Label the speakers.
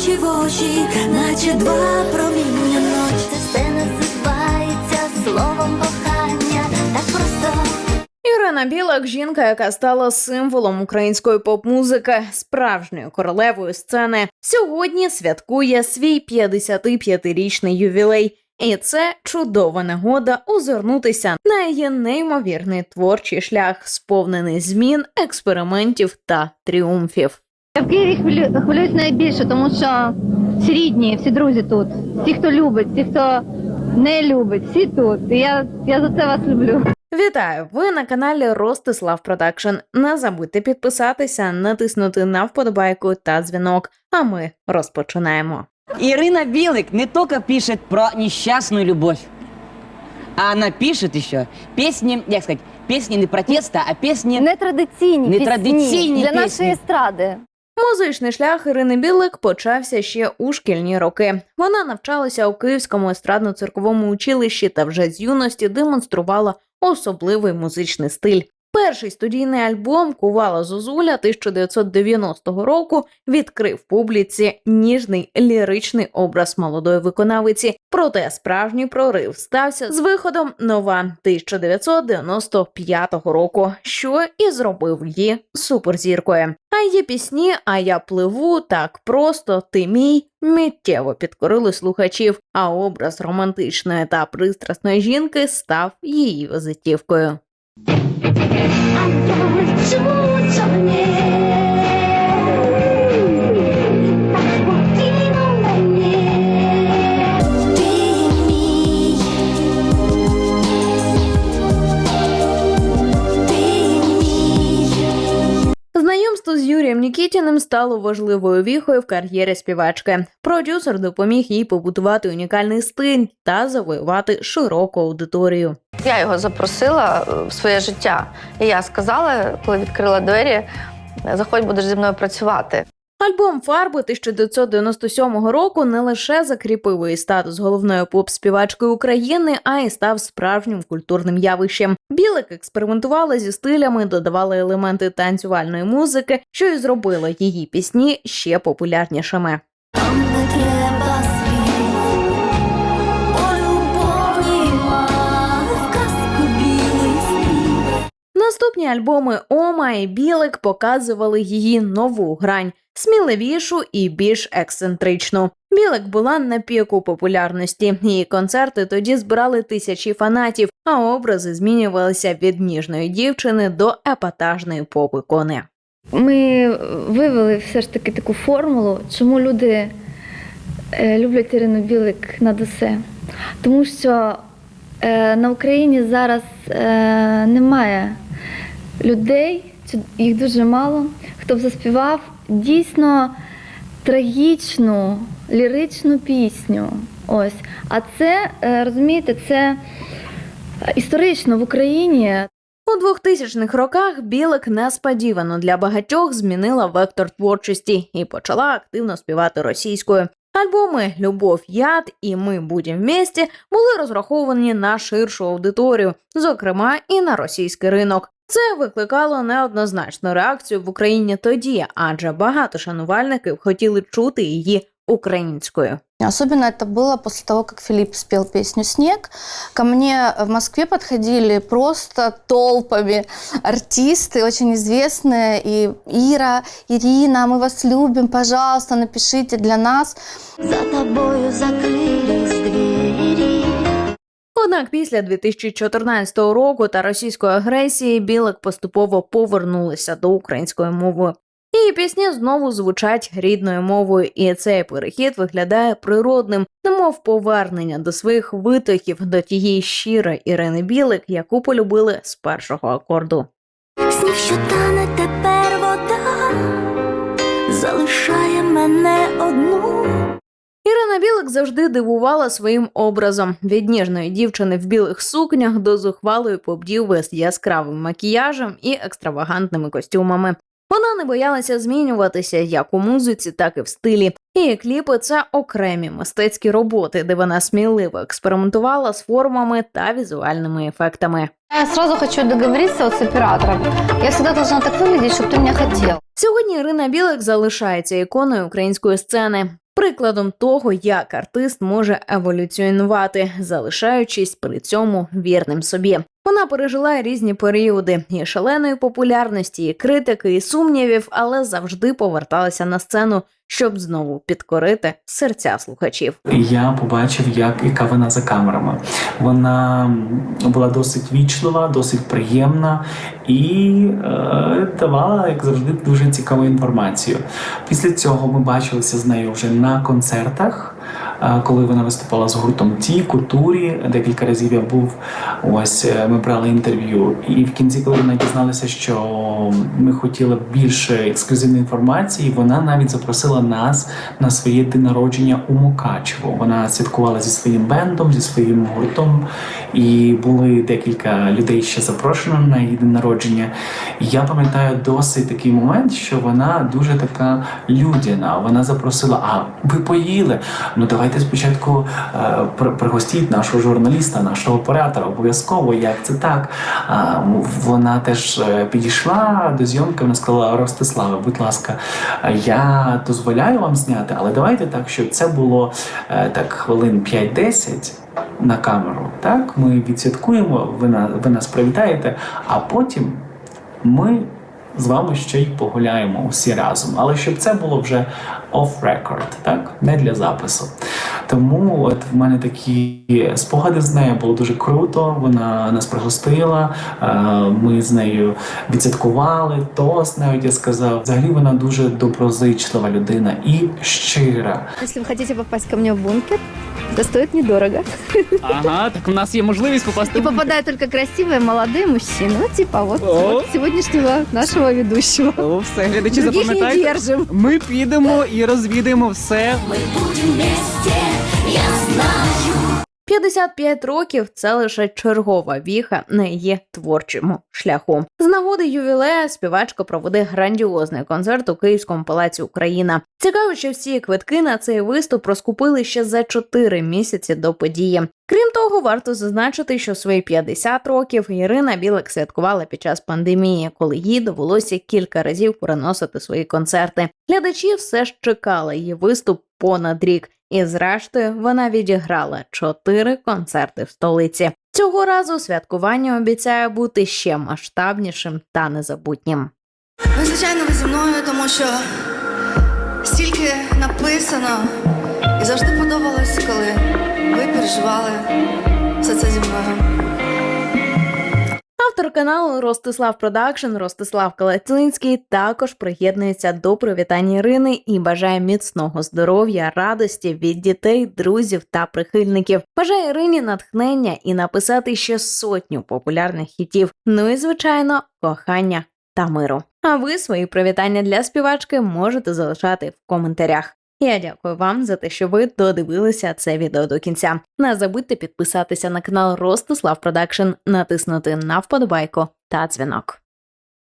Speaker 1: очі в очі, наче два проміння ночі.
Speaker 2: Це все називається словом кохання, так просто.
Speaker 3: Ірина Білик жінка, яка стала символом української поп-музики, справжньою королевою сцени, сьогодні святкує свій 55-річний ювілей. І це чудова нагода озирнутися на її неймовірний творчий шлях, сповнений змін, експериментів та тріумфів.
Speaker 4: Я в Києві хвилю, хвилююсь найбільше, тому що всі рідні, всі друзі тут. Всі, хто любить, всі, хто не любить, всі тут. І я, я за це вас люблю.
Speaker 3: Вітаю! Ви на каналі Ростислав Продакшн. Не забудьте підписатися, натиснути на вподобайку та дзвінок. А ми розпочинаємо.
Speaker 5: Ирина Билык не только пишет про несчастную любовь, а она пишет еще песни, як сказать, песни не протеста, а песни...
Speaker 4: Нетрадиційні
Speaker 5: Нетрадиційні
Speaker 4: пісні для
Speaker 5: пісні.
Speaker 4: нашої естради.
Speaker 3: Музичний шлях Ірини Білик почався ще у шкільні роки. Вона навчалася у Київському естрадно-цирковому училищі та вже з юності демонструвала особливий музичний стиль. Перший студійний альбом Кувала Зозуля 1990 року відкрив публіці ніжний ліричний образ молодої виконавиці. Проте справжній прорив стався з виходом нова 1995 року, що і зробив її суперзіркою. А її пісні А я пливу так просто ти мій миттєво підкорили слухачів. А образ романтичної та пристрасної жінки став її визитівкою.
Speaker 1: Ти
Speaker 3: Юрієм Нікітіним стало важливою віхою в кар'єрі співачки. Продюсер допоміг їй побудувати унікальний стиль та завоювати широку аудиторію.
Speaker 6: Я його запросила е, в своє життя. І я сказала, коли відкрила двері, заходь, будеш зі мною працювати.
Speaker 3: Альбом Фарби 1997 року не лише закріпив її статус головної поп-співачкою України, а й став справжнім культурним явищем. Білик експериментувала зі стилями, додавала елементи танцювальної музики, що й зробило її пісні ще популярнішими. Наступні альбоми Ома і Білик показували її нову грань, сміливішу і більш ексцентричну. Білик була на піку популярності. Її концерти тоді збирали тисячі фанатів, а образи змінювалися від ніжної дівчини до епатажної поп-ікони.
Speaker 4: Ми вивели все ж таки таку формулу, чому люди е, люблять Ірину Білик над усе. Тому що е, на Україні зараз е, немає людей, їх дуже мало, хто б заспівав дійсно трагічну, ліричну пісню. Ось. А це, е, розумієте, це історично в Україні
Speaker 3: У 2000-х роках Білик несподівано для багатьох змінила вектор творчості і почала активно співати російською. Альбоми Любов, яд і Ми будем вместе були розраховані на ширшу аудиторію, зокрема і на російський ринок. Це викликало неоднозначну реакцію в Україні тоді, адже багато шанувальників хотіли чути її українською.
Speaker 7: Особенно это было после того, как Филипп спел песню «Снег». Ко мне в Москве подходили просто толпами артисты, очень известные. И Ира, Ирина, мы вас любим, пожалуйста, напишите для нас.
Speaker 2: За тобою закрились двері.
Speaker 3: Однак після 2014 року та російської агресії Білик поступово повернулися до української мови. Її пісні знову звучать рідною мовою, і цей перехід виглядає природним, немов повернення до своїх витоків до тієї щирої Ірини Білик, яку полюбили з першого акорду.
Speaker 1: Сніг, що тане тепер вода, залишає мене одну.
Speaker 3: Ірина Білик завжди дивувала своїм образом від ніжної дівчини в білих сукнях до зухвалої попдіви з яскравим макіяжем і екстравагантними костюмами. Вона не боялася змінюватися як у музиці, так і в стилі. Її кліпи це окремі мистецькі роботи, де вона сміливо експериментувала з формами та візуальними ефектами.
Speaker 4: Я сразу хочу договориться вот с оператором. Я всегда должна так выглядеть, чтобы ты меня хотел.
Speaker 3: Сьогодні Ірина Білик залишається іконою української сцени. прикладом того, як артист може еволюціонувати, залишаючись при цьому вірним собі. Вона пережила різні періоди і шаленої популярності, і критики, і сумнівів, але завжди поверталася на сцену, щоб знову підкорити серця слухачів.
Speaker 8: Я побачив, як яка вона за камерами. Вона була досить вічлива, досить приємна і е, давала, як завжди, дуже цікаву інформацію. Після цього ми бачилися з нею вже на концертах, коли вона виступала з гуртом Ті, Кутурі. Декілька разів я був. Ось е, ми брали інтерв'ю. І в кінці, коли вона дізналася, що ми хотіли більше ексклюзивної інформації, вона навіть запросила нас на своє день народження у Мукачево. Вона святкувала зі своїм бендом, зі своїм гуртом, і були декілька людей ще запрошено на її день народження. Я пам'ятаю досить такий момент, що вона дуже така людяна. Вона запросила: А ви поїли? Ну давайте спочатку е, при- пригостіть нашого журналіста, нашого оператора. Обов'язково, як це так. А, вона теж е, підійшла до зйомки. Вона сказала: Ростиславе, будь ласка, е, я дозволяю вам зняти, але давайте так, щоб це було е, так хвилин 5-10 на камеру. Так, ми відсвяткуємо, ви, на, ви нас привітаєте, а потім ми з вами ще й погуляємо усі разом. Але щоб це було вже off record, так, не для запису. Тому от в мене такі спогади з нею було дуже круто. Вона нас пригостила. е, Ми з нею відсвяткували. Тост навіть я сказав. Взагалі вона дуже доброзичлива людина і щира.
Speaker 9: Если вы хотите попасть ко мне в бункер, это стоит недорого.
Speaker 5: Ага, так у нас є можливість попасти.
Speaker 9: И попадают только красивые молодые мужчины. Ну, типа вот,
Speaker 5: О.
Speaker 9: вот сегодняшнего нашего ведущего.
Speaker 5: О, все, глядачі,
Speaker 9: Других не
Speaker 5: запам'ятайте.
Speaker 9: держим.
Speaker 5: Ми підемо і розвідаємо все.
Speaker 1: Мы будем вместе, я знаю
Speaker 3: 55 років це лише чергова віха на її творчому шляху. З нагоди ювілея співачка проведе грандіозний концерт у Київському палаці Україна. Цікаво, що всі квитки на цей виступ розкупили ще за 4 місяці до події. Крім того, варто зазначити, що свої 50 років Ірина Білик святкувала під час пандемії, коли їй довелося кілька разів переносити свої концерти. Глядачі все ж чекали її виступ понад рік. І зрештою вона відіграла чотири концерти в столиці. Цього разу святкування обіцяє бути ще масштабнішим та незабутнім.
Speaker 7: Ви, звичайно, ви зі мною, тому що стільки написано і завжди подобалось, коли ви переживали все це зі мною.
Speaker 3: Автор каналу Ростислав Продакшн Ростислав Калацинський також приєднується до привітань Ірини і бажає міцного здоров'я, радості від дітей, друзів та прихильників. Бажає Ірині натхнення і написати ще сотню популярних хітів. Ну і звичайно, кохання та миру. А ви свої привітання для співачки можете залишати в коментарях. Я дякую вам за те, що ви додивилися це відео до кінця. Не забудьте підписатися на канал Ростислав Продакшн, натиснути на вподобайку та дзвінок.